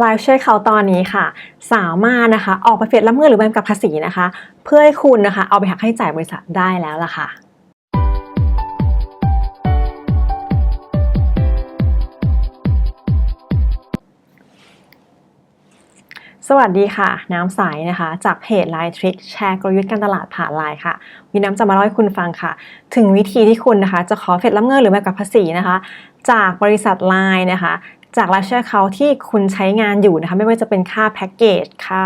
ไลฟ์ช่วยเขาตอนนี้ค่ะ สามารถนะคะ ออกไปเฟดรับเงินหรือใบกำกับภาษีนะคะ เพื่อให้คุณนะคะ เอาไปหักให้จ่ายบริษัทได้แล้วล่ะค่ะสวัสดีค่ะ น้ำใสนะคะ จากเพจ Line Trick แชร์กลยุทธ์การตลาดผ่านไลน์ค่ะวิน้ำจะมาเล่าให้คุณฟังค่ะ ถึงวิธีที่คุณนะคะ จะขอเฟดรับเงินหรือใบกำกับภาษีนะคะ จากบริษัทไลน์นะคะ จากรายชื่อเขาที่คุณใช้งานอยู่นะคะไม่ว่าจะเป็นค่าแพ็กเกจค่า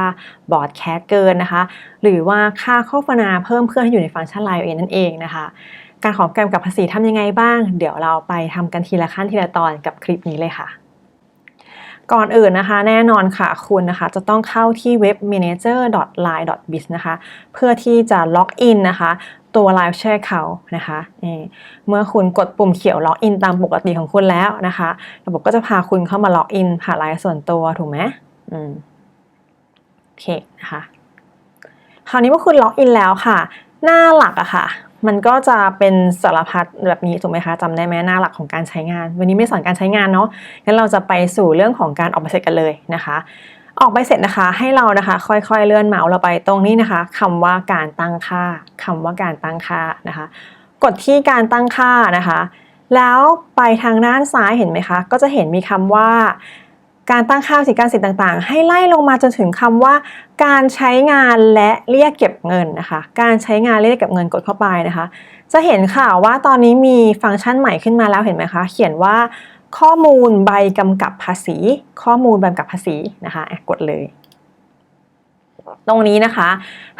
บอร์ดแคสเกินนะคะ หรือว่าค่าโฆษณาเพิ่มเพื่อให้อยู่ในฟังก์ชันไลน์เองนั่นเองนะคะ การขอกำกับภาษีทำยังไงบ้าง เดี๋ยวเราไปทำกันทีละขั้นทีละตอนกับคลิปนี้เลยค่ะก่อนอื่นนะคะแน่นอนค่ะคุณนะคะจะต้องเข้าที่เว็บ manager.line.biz นะคะเพื่อที่จะล็อกอินนะคะ ตัว Live Share เขานะคะเมื่อคุณกดปุ่มเขียวล็อกอินตามปกติของคุณแล้วนะคะ ระบบก็จะพาคุณเข้ามาล็อกอินผ่านไลน์ส่วนตัวถูกไหมอืมโอเคนะคะคราวนี้เมื่อคุณล็อกอินแล้วค่ะ หน้าหลักอะค่ะ มันก็จะเป็นสารพัดแบบนี้ถูกไหมคะจำได้ไหมหน้าหลักของการใช้งาน วันนี้ไม่สอนการใช้งานเนาะงั้นเราจะไปสู่เรื่องของการออกใบเสร็จกันเลยนะคะ ออกใบเสร็จนะคะให้เรานะคะ ค่อยๆเลื่อนเมาส์เราไปตรงนี้นะคะคำว่าการตั้งค่าคำว่าการตั้งค่านะคะ กดที่การตั้งค่านะคะ แล้วไปทางด้านซ้ายเห็นไหมคะ ก็จะเห็นมีคำว่าการตั้งค่าสิทธิการสิทธิ์ต่างๆ ให้ไล่ลงมาจนถึงคำว่า การใช้งานและเรียกเก็บเงินนะคะ การใช้งานเรียกเก็บเงินกดเข้าไปนะคะ จะเห็นค่ะว่าตอนนี้มีฟังก์ชันใหม่ขึ้นมาแล้วเห็นไหมคะ เขียนว่า ข้อมูลใบกำกับภาษี ข้อมูลใบกำกับภาษีนะคะกดเลย ตรงนี้นะคะ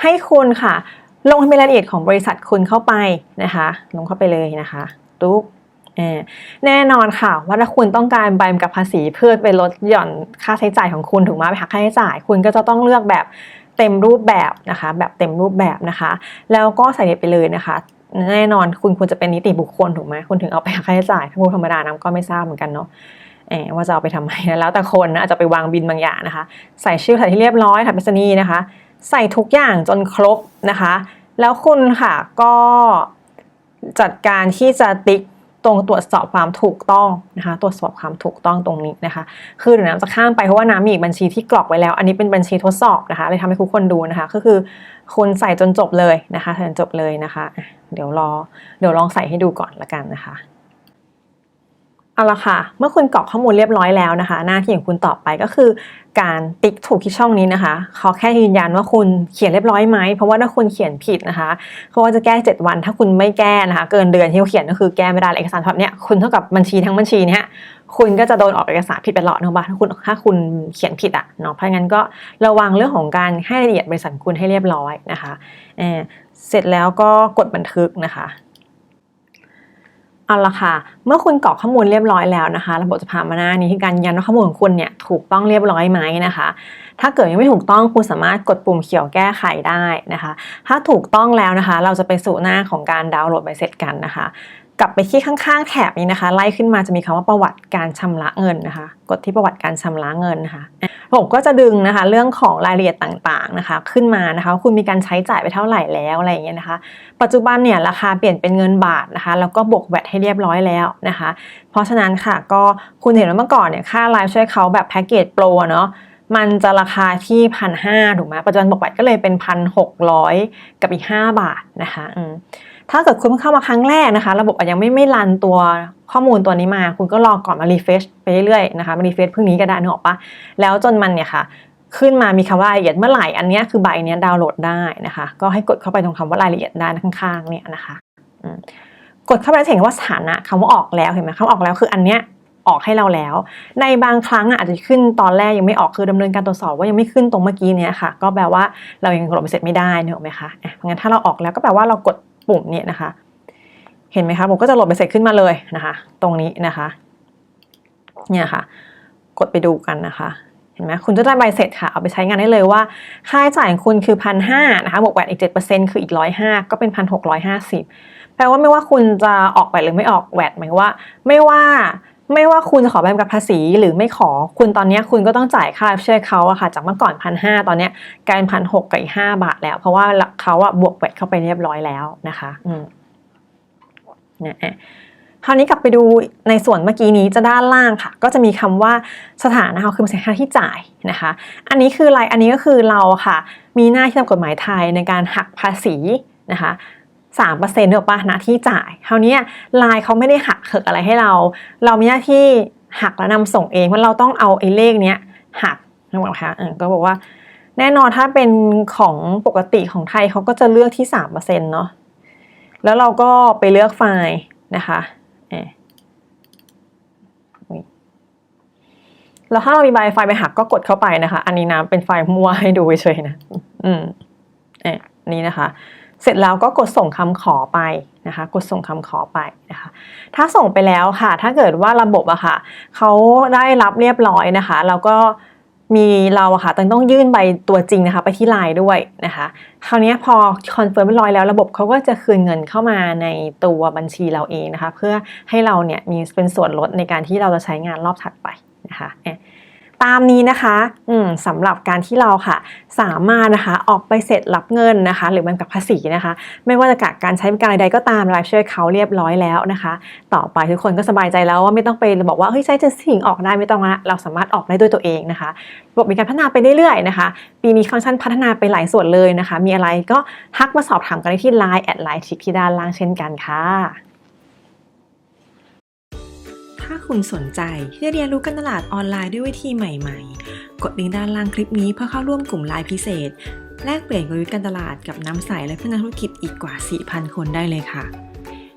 ให้คุณค่ะ ลงทะเบียนรายละเอียดของบริษัทคุณเข้าไปนะคะ ลงเข้าไปเลยนะคะตุ๊กแน่นอนค่ะ ว่าถ้าคุณต้องการใบกำกับภาษีเพื่อไปลดหย่อนค่าใช้จ่ายของคุณถูกไหมไปหักค่าใช้จ่าย คุณก็จะต้องเลือกแบบเต็มรูปแบบนะคะ แบบเต็มรูปแบบนะคะ แล้วก็ใส่ไปเลยนะคะ แน่นอนคุณควรจะเป็นนิติบุคคลถูกไหมคุณถึงเอาไปค่าใช้จ่ายถ้าพูดธรรมดาน้ำก็ไม่ทราบเหมือนกันเนาะเออว่าจะเอาไปทำไมแล้วแต่คนนะอาจจะไปวางบินบางอย่างนะคะ ใส่ชื่อใส่ที่เรียบร้อยถัดไปสนีย์นะคะ ใส่ทุกอย่างจนครบนะคะ แล้วคุณค่ะก็จัดการที่จะติ๊กตรงตรวจสอบความถูกต้องนะคะ ตรวจสอบความถูกต้องตรงนี้นะคะ คือเดี๋ยวน้ำจะข้ามไปเพราะว่าน้ำมีอีกบัญชีที่กรอกไว้แล้ว อันนี้เป็นบัญชีทดสอบนะคะเลยทำให้ทุกคนดูนะคะ ก็คือคุณใส่จนจบเลยนะคะใส่จนจบเลยนะคะ เดี๋ยวรอเดี๋ยวลองใส่ให้ดูก่อนละกันนะคะเอาละค่ะ เมื่อคุณกรอกข้อมูลเรียบร้อยแล้วนะคะ หน้าที่ของคุณต่อไปก็คือ การติ๊กถูกที่ช่องนี้นะคะเขาแค่ยืนยันว่าคุณเขียนเรียบร้อยไหม เพราะว่าถ้าคุณเขียนผิดนะคะเขาจะแก้ 7 วัน ถ้าคุณไม่แก้นะคะ เกินเดือนที่เขาเขียนก็คือแก้ไม่ได้เอกสารฉบับเนี้ยคุณเท่ากับบัญชีทั้งบัญชีเนี้ย คุณก็จะโดนออกเอกสารผิดไปหลอดนะบ้าถ้าคุณถ้าคุณเขียนผิดอะเนาะเพราะงั้นก็ระวังเรื่องของการให้รายละเอียดบริษัทคุณให้เรียบร้อยนะคะเเสร็จแล้วก็กดบันทึกนะคะเอาละค่ะ เมื่อคุณกรอกข้อมูลเรียบร้อยแล้วนะคะ ระบบจะพามาหน้านี้ที่การยืนยันว่าข้อมูลของคุณเนี่ยถูกต้องเรียบร้อยไหมนะคะ ถ้าเกิดยังไม่ถูกต้องคุณสามารถกดปุ่มเขียวแก้ไขได้นะคะ ถ้าถูกต้องแล้วนะคะ เราจะไปสู่หน้าของการดาวน์โหลดใบเสร็จกันนะคะ กลับไปที่ข้างๆแถบนี้นะคะ ไล่ขึ้นมาจะมีคำว่าประวัติการชำระเงินนะคะ กดที่ประวัติการชำระเงินนะคะผมก็จะดึงนะคะ เรื่องของรายละเอียดต่างๆนะคะ ขึ้นมานะคะคุณมีการใช้จ่ายไปเท่าไหร่แล้วอะไรอย่างเงี้ยนะคะ ปัจจุบันเนี่ยราคาเปลี่ยนเป็นเงินบาทนะคะ แล้วก็บวกแวตให้เรียบร้อยแล้วนะคะ เพราะฉะนั้นค่ะก็คุณเห็นว่าเมื่อก่อนเนี่ยค่าไลฟ์ช่วยเขาแบบแพ็กเกจโปรเนาะมันจะราคาที่พันห้าถูกไหมปัจจุบันบวกแวตก็เลยเป็นพันหกร้อยกับอีกห้าบาทนะคะอืม ถ้าเกิดคุณเพิ่งเข้ามาครั้งแรกนะคะ ระบบอาจยังไม่ไม่รันตัวข้อมูลตัวนี้มา คุณก็รอก่อนมารีเฟชไปเรื่อยๆนะคะมารีเฟชพรุ่งนี้ก็ได้นึกออกปะแล้วจนมันเนี่ยค่ะ ขึ้นมามีคำว่ารายละเอียดเมื่อไหร่อันนี้คือใบเนี้ยดาวน์โหลดได้นะคะ ก็ให้กดเข้าไปตรงคำว่ารายละเอียดด้านข้างๆเนี่ยนะคะกดเข้าไปแล้วจะเห็นว่าสถานะคำว่าออกแล้วเห็นไหมคำออกแล้วคืออันเนี้ยออกให้เราแล้ว ในบางครั้งอะอาจจะขึ้นตอนแรกยังไม่ออกคือดำเนินการตรวจสอบว่ายังไม่ขึ้นตรงเมื่อกี้เนี้ยค่ะ ก็แปลว่าเรายังโหลดไปเสร็จไม่ได้เนกอะไหมคะอะเพราะงั้นถ้าเราออกแล้วก็แปลว่าเรากด ปุ่มเนี่ยนะคะ เห็นไหมคะผมก็จะโหลดไปเสร็จขึ้นมาเลยนะคะ ตรงนี้นะคะ เนี่ยค่ะ กดไปดูกันนะคะเห็นไหมคุณจะได้ใบเสร็จค่ะเอาไปใช้งานได้เลยว่า ค่าใช้จ่ายของคุณคือพันห้านะคะบวกแหวนอีกเจ็ดเปอร์เซ็นต์คืออีกร้อยห้าก็เป็นพันหกร้อยห้าสิบแปลว่าไม่ว่าคุณจะออกแหวนหรือไม่ออกแหวนหมายว่า ไม่ว่า ไม่ว่าคุณจะขอใบกำกับภาษีหรือไม่ขอคุณตอนนี้คุณก็ต้องจ่ายค่าเช่วยเขาอะค่ะ จากเมื่อก่อนพันห้าตอนนี้กลายเป็นพันหกกับอีกห้าบาทแล้ว เพราะว่าเขาอะบวกแวตเข้าไปเรียบร้อยแล้วนะคะอืมนะคคราวนี้กลับไปดูในส่วนเมื่อกี้นี้จะด้านล่างค่ะ ก็จะมีคำว่าสถานะคือสินค้าที่จ่ายนะคะ อันนี้คืออะไรอันนี้ก็คือเราค่ะ มีหน้าที่ตามกฎหมายไทยในการหักภาษีนะคะ สามเปอร์เซ็นต์เนอปะหน้าที่จ่ายคราวนี้ไลน์เขาไม่ได้หักเขิกอะไรให้เรา เรามีหน้าที่หักและนำส่งเองเพราะเราต้องเอาไอ้เลขเนี้ยหักนะคะก็บอกว่า แน่นอนถ้าเป็นของปกติของไทยเขาก็จะเลือกที่สามเปอร์เซ็นต์เนาะแล้วเราก็ไปเลือกไฟล์นะคะเอออุ๊ยแล้วถ้าเรามีใบไฟล์ไปหักก็กดเข้าไปนะคะ อันนี้นะเป็นไฟล์มั่วให้ดูเฉยๆนะ อืมเอ่อนี่นะคะ เสร็จแล้วก็กดส่งคำขอไปนะคะ กดส่งคำขอไปนะคะ ถ้าส่งไปแล้วค่ะ ถ้าเกิดว่าระบบอะค่ะเขาได้รับเรียบร้อยนะคะ แล้วก็มีเราอะค่ะต้องยื่นใบตัวจริงนะคะ ไปที่ไลน์ด้วยนะคะ คราวนี้พอคอนเฟิร์มเรียบร้อยแล้วระบบเขาก็จะคืนเงินเข้ามาในตัวบัญชีเราเองนะคะ เพื่อให้เราเนี่ยมีเป็นส่วนลดในการที่เราจะใช้งานรอบถัดไปนะคะ ตามนี้นะคะอืมสำหรับการที่เราค่ะ สามารถนะคะออกไปเสร็จรับเงินนะคะ หรือมันกับภาษีนะคะ ไม่ว่าจะกการใช้บริการใดก็ตามไลฟ์ช่วยเขาเรียบร้อยแล้วนะคะ ต่อไปทุกคนก็สบายใจแล้วว่าไม่ต้องไปบอกว่าเฮ้ยใช้จะสิ่งออกได้ไม่ต้องละเราสามารถออกได้ด้วยตัวเองนะคะระบบมีการพัฒนาไปเรื่อยๆนะคะ ปีนี้ฟังก์ชันพัฒนาไปหลายส่วนเลยนะคะ มีอะไรก็ทักมาสอบถามกันได้ที่ Line แอดไลน์ทิกที่ด้านล่างเช่นกันค่ะ คุณสนใจที่จะเรียนรู้การตลาดออนไลน์ด้วยวิธีใหม่ๆ กดลิงก์ด้านล่างคลิปนี้เพื่อเข้าร่วมกลุ่มไลน์พิเศษ แลกเปลี่ยนกลยุทธ์การตลาดกับน้ำใสและเพื่อนนักธุรกิจอีกกว่า 4,000 คนได้เลยค่ะ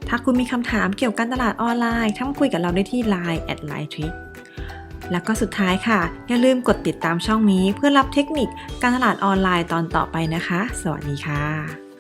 ถ้าคุณมีคำถามเกี่ยวกับการตลาดออนไลน์ทักมาคุยกับเราได้ที่ Line แอดไลน์ทริคแล้วก็สุดท้ายค่ะ อย่าลืมกดติดตามช่องนี้เพื่อรับเทคนิคการตลาดออนไลน์ตอนต่อไปนะคะ สวัสดีค่ะ